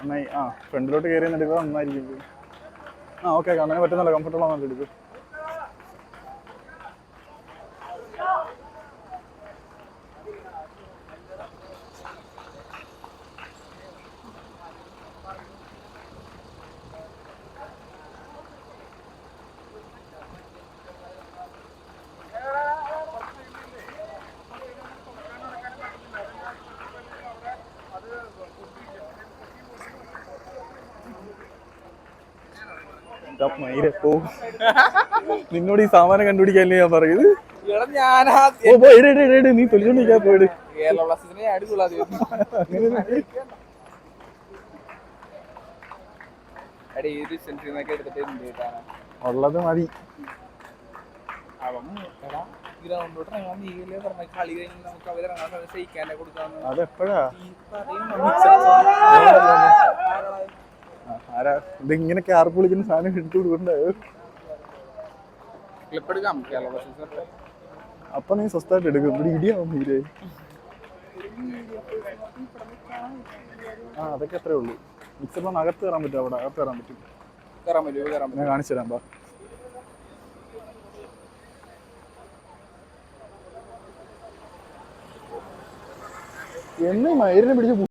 നന്നായി. ആ ഫ്രണ്ടിലോട്ട് കയറി എടുക്കുക നന്നായിരിക്കും. ആ ഓക്കെ അങ്ങനെ പറ്റുന്നല്ലോ കംഫർട്ടബിൾ ആണല്ലോ എടുക്കുക നിന്നോട് ഈ സാമാനം കണ്ടുപിടിക്കാനല്ലേ ഞാൻ പറയുന്നത്? ഓ പോ നീ തൊലിച്ചോണ്ടിരിക്കാൻ പോയിട് ഉള്ളത് മതി. ഗ്രൗണ്ടിലോട്ട് ഇറങ്ങാൻ പറഞ്ഞ കളി കഴിഞ്ഞ് നമുക്ക് അവർ ഇറങ്ങാൻ സമയത്ത് ഷെയ്ക്കാനെ കൊടുക്കാന്ന്. അതെപ്പോഴാ? ആരാ ഇതിങ്ങനൊക്കെ ആർപ്പ് വിളിക്കുന്ന സാധനം എടുത്തു കൊടുക്കണ്ടായോ അപ്പൊ നീ സ്വസ്ഥമായിട്ട് എടുക്കും. ഇവിടെ ഇടിയാവും മീരെ. ആ അതൊക്കെ അത്രേ ഉള്ളൂ. മിക്സറിന് അകത്ത് കയറാൻ പറ്റും അവിടെ? അകത്ത് കയറാൻ പറ്റും കയറാൻ പറ്റുമോ പറ്റും. ഞാൻ കാണിച്ചു തരാം ബാ. എന്നെ മയിലിനെ പിടിച്ച്